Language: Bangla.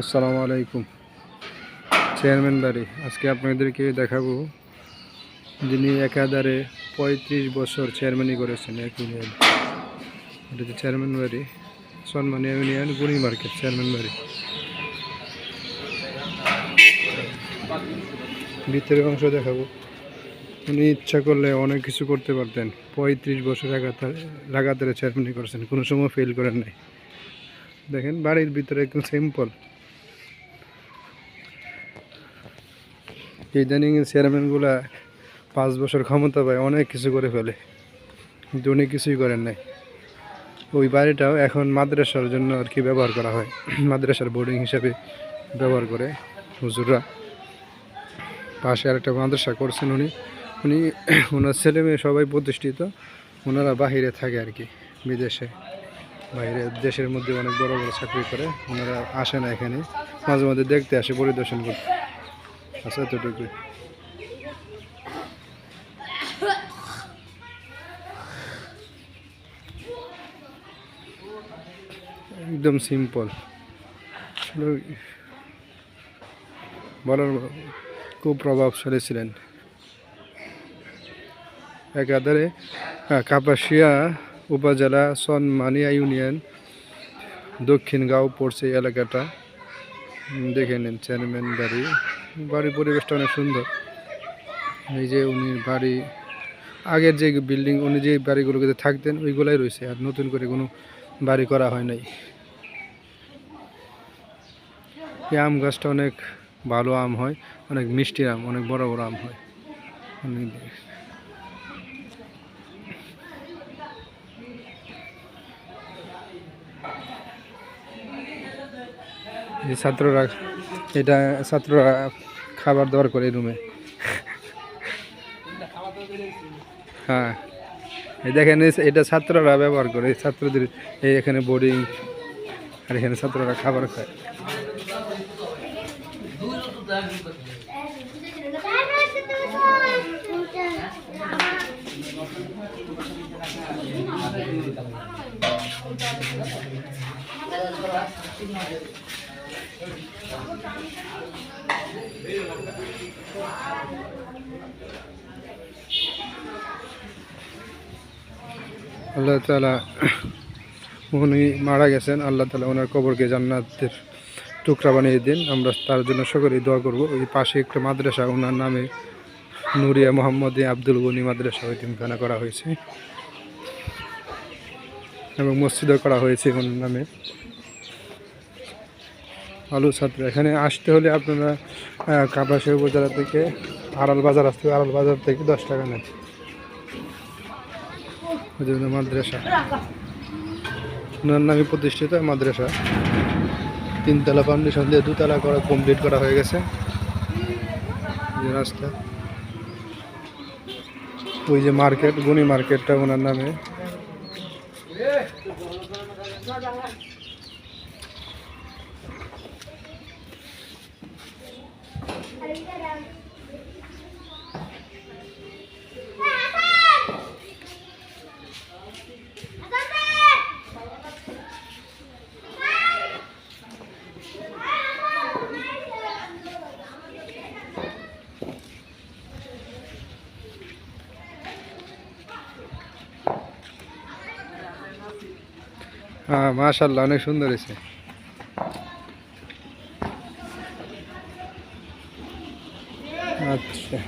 আসসালামু আলাইকুম। চেয়ারম্যান বাড়ি, আজকে আপনাদেরকে দেখাবো যিনি একাধারে পঁয়ত্রিশ বছর চেয়ারম্যানই করেছেন এক ইউনিয়ন। এটা হচ্ছে চেয়ারম্যান বাড়ি সন্মানী ইউনিয়ন গুড়ি মার্কেট, চেয়ারম্যান বাড়ি। ভিতরের অংশ দেখাবো। উনি ইচ্ছা করলে অনেক কিছু করতে পারতেন। পঁয়ত্রিশ বছর লাগাতারে চেয়ারম্যানই করেছেন, কোনো সময় ফেল করেন নাই। দেখেন বাড়ির ভিতরে একদম সিম্পল ইদানিং চেয়ারম্যানগুলা পাঁচ বছর ক্ষমতা পায়, অনেক কিছু করে ফেলে। কিন্তু উনি কিছুই করেন নাই। ওই বাড়িটাও এখন মাদ্রাসার জন্য আর কি ব্যবহার করা হয়। মাদ্রাসার বোর্ডিং হিসাবে ব্যবহার করে হুজুররা। পাশে আরেকটা মাদ্রাসা করছেন উনি। উনি ওনার ছেলে মেয়ে সবাই প্রতিষ্ঠিত। ওনারা বাহিরে থাকে আর কি, বিদেশে। বাইরে দেশের মধ্যে অনেক বড় বড় চাকরি করে। ওনারা আসে না এখানে। মাঝে মাঝে দেখতে আসে, পরিদর্শন করতে। আচ্ছা এতটুকুই একদম সিম্পল বলার খুব প্রভাবশালী ছিলেন। একাধারে কাপাসিয়া উপজেলা সনমানিয়া ইউনিয়ন, দক্ষিণ গাঁও পড়ছে এলাকাটা। দেখে নিন, চেয়ারম্যান বাড়ি। বাড়ির পরিবেশটা অনেক সুন্দর। এই যে উনি বাড়ি, আগের যে বিল্ডিং উনি যে বাড়িগুলোতে থাকতেন, ওইগুলাই রয়েছে, আর নতুন করে কোনো বাড়ি করা হয় নাই। এই আম গাছটা অনেক ভালো আম হয়, অনেক মিষ্টি আম, অনেক বড় বড় আম হয়। অনেক এই ছাত্ররা, এটা ছাত্ররা খাবার দাবার করে রুমে হ্যাঁ। দেখেন এটা ছাত্ররা ব্যবহার করে ছাত্রদের, এই এখানে বোর্ডিং আর এখানে ছাত্ররা খাবার খায়। আল্লাহ তালা উনি মারা গেছেন, আল্লাহ তালা ওনার কবরকে জান্নাতের টুকরা বানিয়ে দিন। আমরা তার জন্য সকলেই দোয়া করব। ওই পাশে একটা মাদ্রাসা, ওনার নামে নুরিয়া মোহাম্মদ আব্দুল গনি মাদ্রাসা ওইখানে করা হয়েছে। এবং মসজিদও করা হয়েছে ওনার নামে। আলু ছাত্র। এখানে আসতে হলে আপনারা আহ, কাপাসি উপজেলা থেকে আড়াল বাজার আসতে আড়াল বাজার থেকে দশ টাকা নেন। মাদ্রাসা। ওনার নামে প্রতিষ্ঠিত মাদ্রাসা। তিনতলা ফাউন্ডেশন দিয়ে দুতলা করা কমপ্লিট করা হয়ে গেছে। রাস্তা। ওই যে মার্কেট গুনি মার্কেটটা ওনার নামে। হ্যাঁ মাশাল্লাহ অনেক সুন্দর হয়েছে। আচ্ছা।